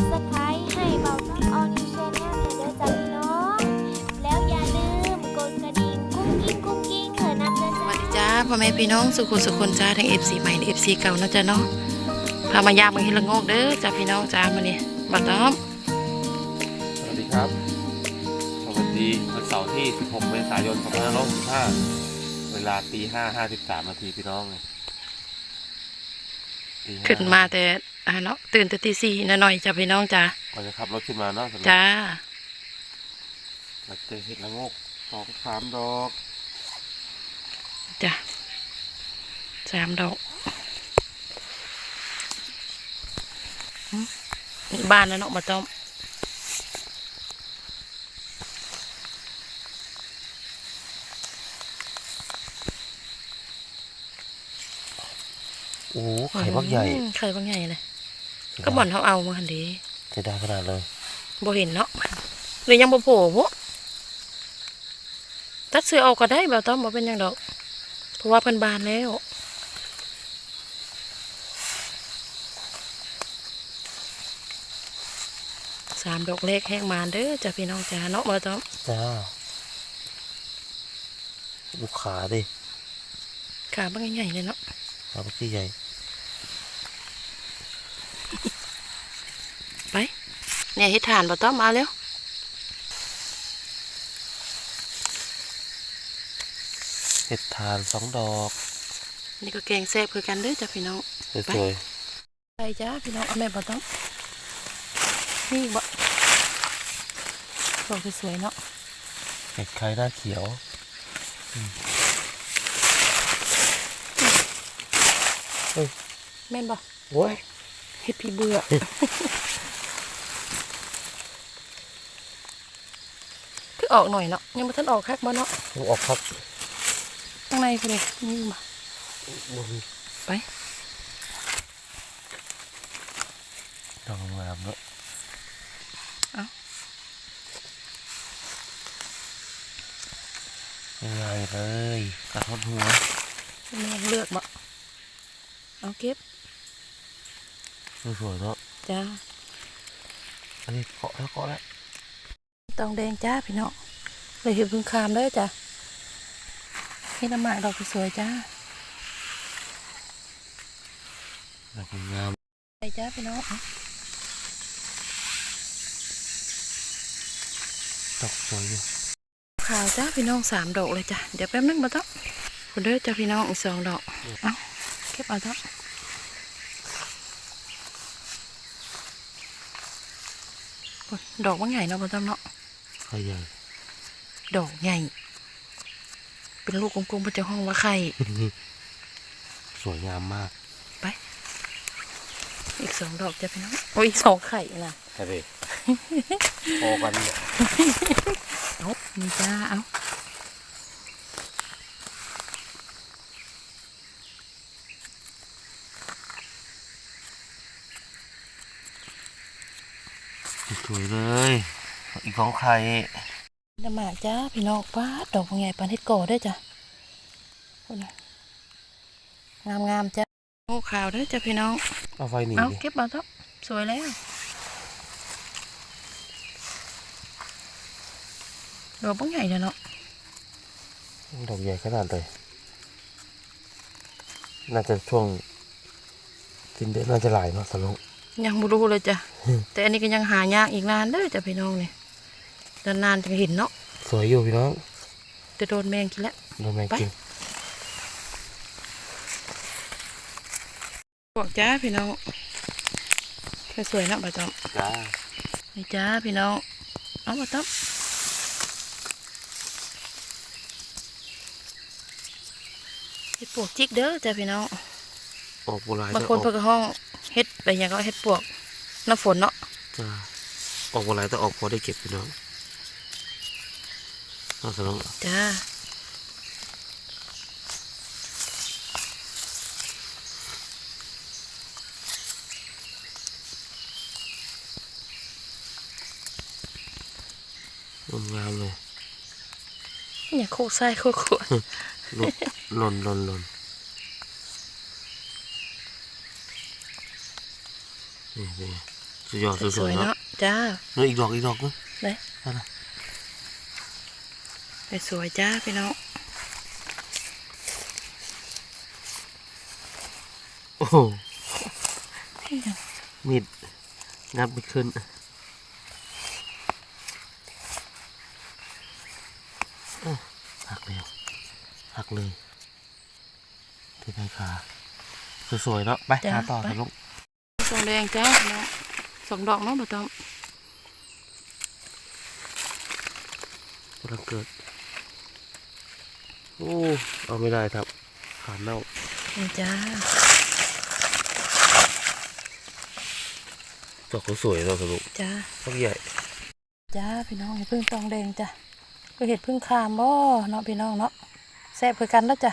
Subscribe ให้เบาน้องออนิวชแนลเด้อจ้าพี่น้อง แล้วอย่าลืมกดกระดิ่งกุ้งกิ้งกุ้งกิ้งเถอะนำเด้อสจ้าดีจ้าพ่อแม่พี่น้องสุขุมสุขนจ้าทั้งเอฟซีใหม่เอฟซีเก่านะจ๊ะเนาะพามายามมาเฮ็ดละโงกเด้อจ้าพี่น้องจ้ามานี่บัดน้อมสวัสดีครับ สวัสดีวันเสาร์ที่ 16 เมษายน 2565 เวลาตี5 53นาทีพี่น้องเลยตีห้ขึ้นมาแต่ อ่าเนาะตื่นแต่ตีสี่หน่อยๆจ้าพี่น้องจ้าก่อนจะขับรถขึ้นมาเนาะสำหรับจ้าเราเจอเห็ดละโงกสองสามดอกจ้าสามดอกหึบ้านแล้วเนาะมาต้อมโอ้ไข่บักใหญ่อืมไข่บักใหญ่เลย ก็บ่อนเขาเอามาหันดีเสียดายขนาดเลยบ่เห็นเนาะหรือยังบ่โผล่บ่ตัดเสื้อออกก็ได้บ่ต้องบ่เป็นหยังดอกเพราะว่าเพิ่นบานแล้วสามดอกเล็กแห้งมานเด้อจ้ะพี่น้องจ้าเนาะบ่ต้องจ้าลูกขาดิขาบักใหญ่ๆเลยเนาะขาบักที่ใหญ่ ไปเนี่ยเฮ็ดทานบ่ต้องมาเร็วเห็ดทานสองดอก นี่ก็แกงแซ่บคือกันเด้อจ้ะพี่น้องสวยไปจ้าพี่น้องเอาแม่บ่ต้องนี่บ่ดอกสวยๆเนาะๆเห็ดไข่หน้าเขียวแม่นบ่โอ้ย เฮ็ดพี่เบื่อคือออกหน่อยเนาะยังบ่ทันออกคักบ่เนาะลูกออกครับข้างในพุ่นนี่นี่มาไปดอกงามเนาะเอ้าง่ายเลยกระทบหัวแม่เลือกบ่เอาเก็บ สวยๆเนาะจ้าอันนี้เกาะแล้วเกาะแล้วตองแดงจ้าพี่น้องเลยเห็ดพึ่งคามเด้อจ้ะเฮ็ดน้ำหมากดอกสวยๆจ้าดอกงามไปจ้าพี่น้องเอาดอกสวยอยู่ขาวจ้าพี่น้องสามดอกเลยจ้ะเดี๋ยวแป๊บนึงมาต้องคุณเด้อจ้าพี่น้องอีกสองดอก เอาเก็บเอาต้อง ดอกว่าใหญ่เนาะพ่อต้อมเนาะไข่ใหญ่ ดอกใหญ่ เป็นลูกกลมๆเป็นเจ้าห้องว่าไข่ สวยงามมากอีกสองดอกจ้ะพี่น้องโอ้ยอีกสองไข่นะใช่ดิพอกันเนี่ยเอานี่จ้าเอา วยเลย อีกของใครน้ำหมากจ้าพี่น้องป้าดดอกว่าใหญ่ปานเฮ็ดก่อเด้อจ้ะพุ่นน่ะงามๆจ้ะโอ้ขาวเด้อจ้ะพี่น้อง เอาไฟหนีเอาดิเก็บมาทับสวยแล้วดอกบ่ใหญ่เลยเนาะดอกใหญ่ขนาดเลยน่าจะช่วงสิ้นเดือนน่าจะหลายเนาะสลุง ยังบ่รู้เลยจ้ะ แต่อันนี้ก็ยังหายากอีกนานเด้อจ้ะพี่น้องนี่นานๆจะเห็นเนาะ สวยอยู่พี่น้อง จะโดนแมงกินแล้ว โดนแมงไปกินบอกจ้าพี่น้องสวยๆเนาะบ่ต้องจ้านี่จ้าพี่น้อง เอามาตับเฮ็ดปวกจิกเด้อจ้าพี่น้องออกโบราณบางคนอเพิ่อกนก็ห้อง เฮ็ดไปอย่างก็เฮ็ดปวกน้ำฝนเนาะจ้าออกโบราณแต่ออกพอได้เก็บพี่น้องเนาะสลุงจ้างามเลยอย่าโคกไส้โคกขวดหลุดหล่นหล่นหล่นนี่นี่ สุดยอดสสววยยๆๆเนาะเนาะจ้าเนื้ออีกดอกอีกดอกนึงเลยนั่นน่ะสวยๆจ้าพี่น้องโอ้โหมีดงับไม่ขึ้นเอ้าหักเลยหักเลยที่ใบขาสวยๆเนาะไปหาต่อกันลูก สองแดงจ้าพี่น้องสองดอกเนาะบ่ต้องกำลังเกิด โอ้ เอาไม่ได้ครับขาเน่านี่จ้าดอกเขาสวยเราสรุปจ้าต้องใหญ่จ้าพี่น้องเห็ดพึ่งตองแดงจ้ะก็เห็ดพึ่งคามบ่เนาะพี่น้องเนาะแซ่บคือกันแล้วจ้ะ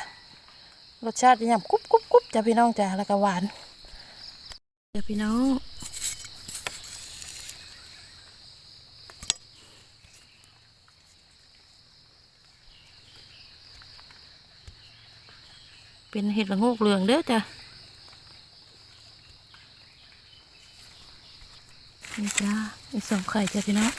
รสชาติจะยำกรุบกรุบกรุบจ้ะพี่น้องจ้ะแล้วก็หวาน จ้ะพี่น้องเป็นเห็ดละโงกเหลืองเด้อจ้ะนี่จ้าอีสองไข่จ้ะพี่น้อง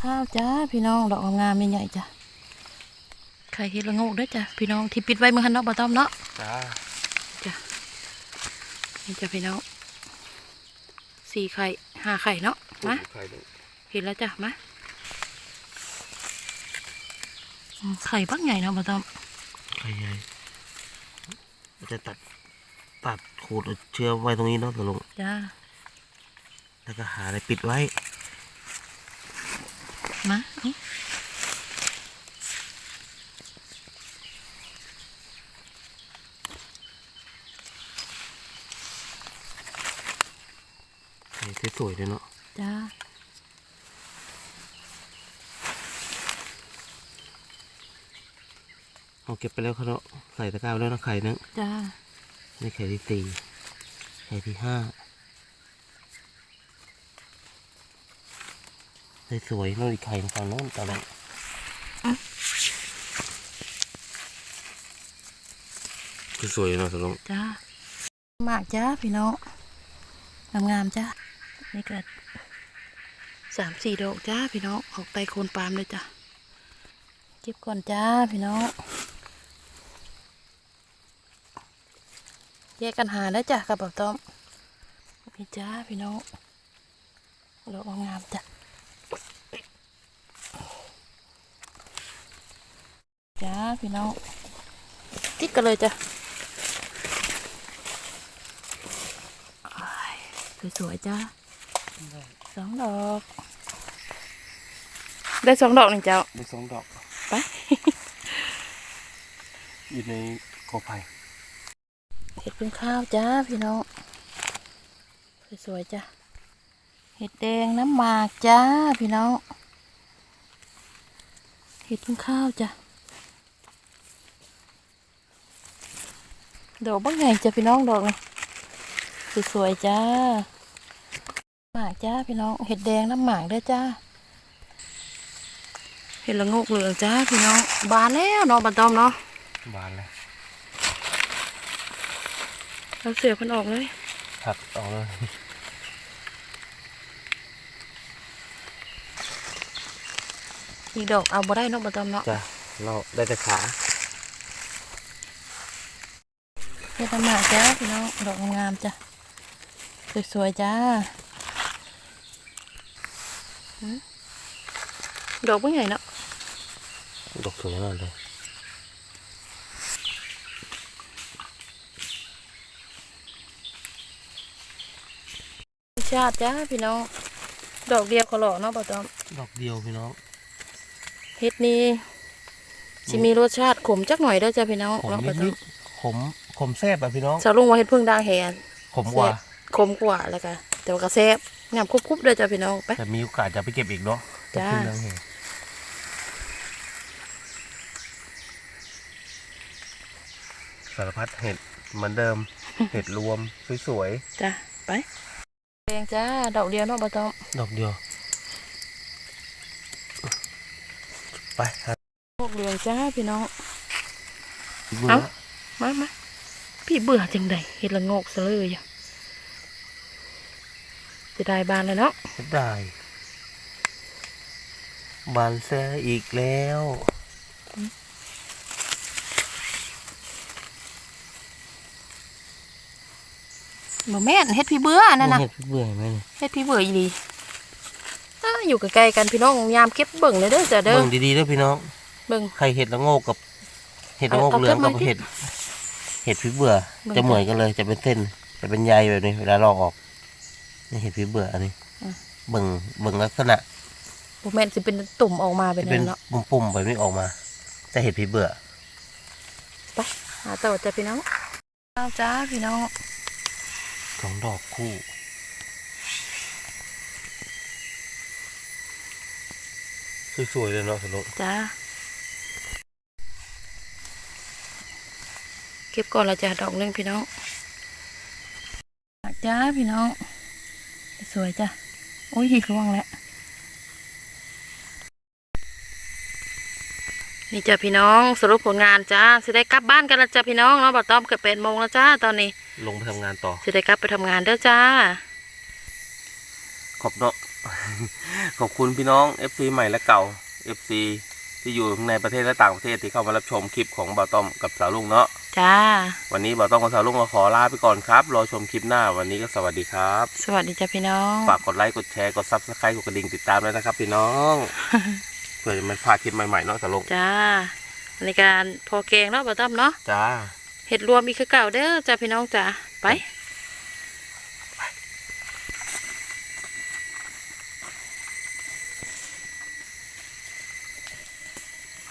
ข้าวจ้าพี่น้องดอกงามใหญ่ๆจ้ะ ไข่เห็ดละโงกด้วยจ้ะพี่น้องที่ปิดไว้เมื่อคันเนาะบ่ต้อมเนาะจ้าจ้ะนี่จ้ะพี่น้องสี่ไข่ห้าไข่เนาะมาไข่ลูกเห็นแล้วจ้ะมาอืมไข่บักใหญ่เนาะบ่ต้อมไข่ใหญ่เราจะตัดตัดขูดเอาเชื้อไว้ตรงนี้เนาะสรุปจ้าแล้วก็หาอะไรปิดไว้มา เอาไข่สวยๆเลยเนาะจ้าเอาเก็บไปแล้วเขาเนาะใส่ตะกร้าไปแล้วนะไข่นึงจ้านี่ไข่ที่สี่ไข่ที่ห้าสวยๆนู่นอีกไข่หนึ่งฝั่งโน้นตอนนั้นสวยๆเนาะสรุปจ้ามากจ้าพี่น้องงามๆจ้า นี่ก็สามสี่ดอกจ้าพี่น้องออกไตโคนปาล์มเลยจ้ะเก็บก่อนจ้าพี่น้องแยกกันหาได้จ้ะกระเป๋าต้อมพี่จ้าพี่น้องดอกงามๆจ้ะจ้าพี่น้องติ๊กกันเลยจ้ะสวยๆจ้า สองดอก ได้สองดอกหนึ่งเจ้า ได้สองดอก ไป อยู่ในกอไผ่เห็ดพึ่งข้าวจ้าพี่น้อง สวยๆจ้าเห็ดแดงน้ำหมากจ้าพี่น้อง เห็ดพึ่งข้าวจ้าดอกบ้างไงจ้าพี่น้องดอกเลยสวยๆจ้าหมาก จ้าพี่น้องเห็ดแดงน้ำหมากด้วยจ้าเห็ดละโงกเหลืองจ้าพี่น้องบานแล้วเนาะบันตอมเนาะบานเลยเราเสียบมันออกเลยหักออกเลยอีกดอกเอาบ่ได้เนาะบันตอมเนาะจ้ะเราได้แต่ขาเฮ็ดน้ำหมากจ้าพี่น้องดอกงามๆจ้ะสวยๆจ้าหืม ดอกเป็นไงเนาะดอกสวยมากเลยชาติจ้าพี่น้อง ดอกเดียวขอหล่อเนาะบันตอมดอกเดียวพี่น้องเฮ็ดนี่สิมีรสชาติขมจักหน่อยเด้อจ้าพี่น้องขมเนาะบันตอนิมดๆขมขมแซ่บอะพี่น้องสาวลุงว่าเฮ็ดพึ่งด่างแหนขมกว่าขมกว่าแล้วก็แต่ว่าก็แซ่บ งามคุบๆเด้อจ้าพี่น้องไปแต่มีโอกาสจะไปเก็บอีกเนาะจ้าขึ้นแล้วเห็นสารพัดเห็ดเหมือนเดิม เห็ดรวมสวยจ้าไปแดงจ้าดอกเดียวเนาะบันตอมๆดอกเดียวไปครับพวกเหลืองจ้าพี่น้องมือเอ้ามามาพี่เบื่อจังใดเห็ดละโงกซะเลยอะ จะได้บานเลยเนาะได้ บานแซอีกแล้วบ่แม่นเฮ็ดพี่เบื่อนั่นน่ะเห็ดเบื่อไหมเนี่ยเฮ็ดพี่เบื่ออีหลีอ้าอยู่ใกล้ๆกันพี่น้องยามเก็บเบิ่งเลยเด้อจ้ะเด้อเบิ่งดีๆด้วยพี่น้อง เบิ่งใครเห็ดละโงกกับ เห็ดละโงกเอาเหลืองกับเอาขึ้นมาเห็ด เห็ดพี่เบื่อเบิ่งจะเหมือนกันเลยจะเป็นเส้นจะเป็นใยแบบนี้เวลาลอกออก นี่เห็ดพี่เบื่ออันนี้อืมเบิ่งเบิ่งลักษณะบ่แม่นสิเป็นตุ่มออกมาเป็นจะเป็นนั้นเนาะปุ่มๆแบบนี้ออกมา แต่เห็ดพี่เบื่อ ไปหาต่อจ้ะพี่น้องเอาจ้าพี่น้องสองดอกคู่สวยๆเลยเนาะสนุกจ้าเก็บก่อนละจ้ะดอกหนึงพี่น้องจ้าพี่น้อง สวยจ้ะ โอ้ยร่วงแล้ว นี่จ้ะพี่น้องสรุปผลงานจ้าสิได้กลับบ้านกันแล้วจ้ะพี่น้องเนาะบัดต้อมเกือบแปดโมงแล้วจ้าตอนนี้ ลงไปทำงานต่อสิได้กลับไปทำงานเด้อจ้า ขอบเนาะ ขอบคุณพี่น้อง FC ใหม่และเก่า FC ที่อยู่ทั้งในประเทศและต่างประเทศที่เข้ามารับชมคลิปของบ่าวต้อมกับสาวลุงเนาะจ้า วันนี้บ่าวต้อมกับสาวลุงก็ขอลาไปก่อนครับ รอชมคลิปหน้าวันนี้ก็สวัสดีครับ สวัสดีจ้ะพี่น้อง ฝากกดไลค์ กดแชร์ กดซับสไครต์กดกระดิ่งติดตามด้วยนะครับพี่น้อง เพื่อจะไม่พลาดคลิปใหม่ๆเนาะสาวลุงจ้า ในการพอแกงเนาะบัดต้อมเนาะ จ้า เห็ดรวมอีกคือเก่าเด้อจ้าพี่น้องจ้าไปไป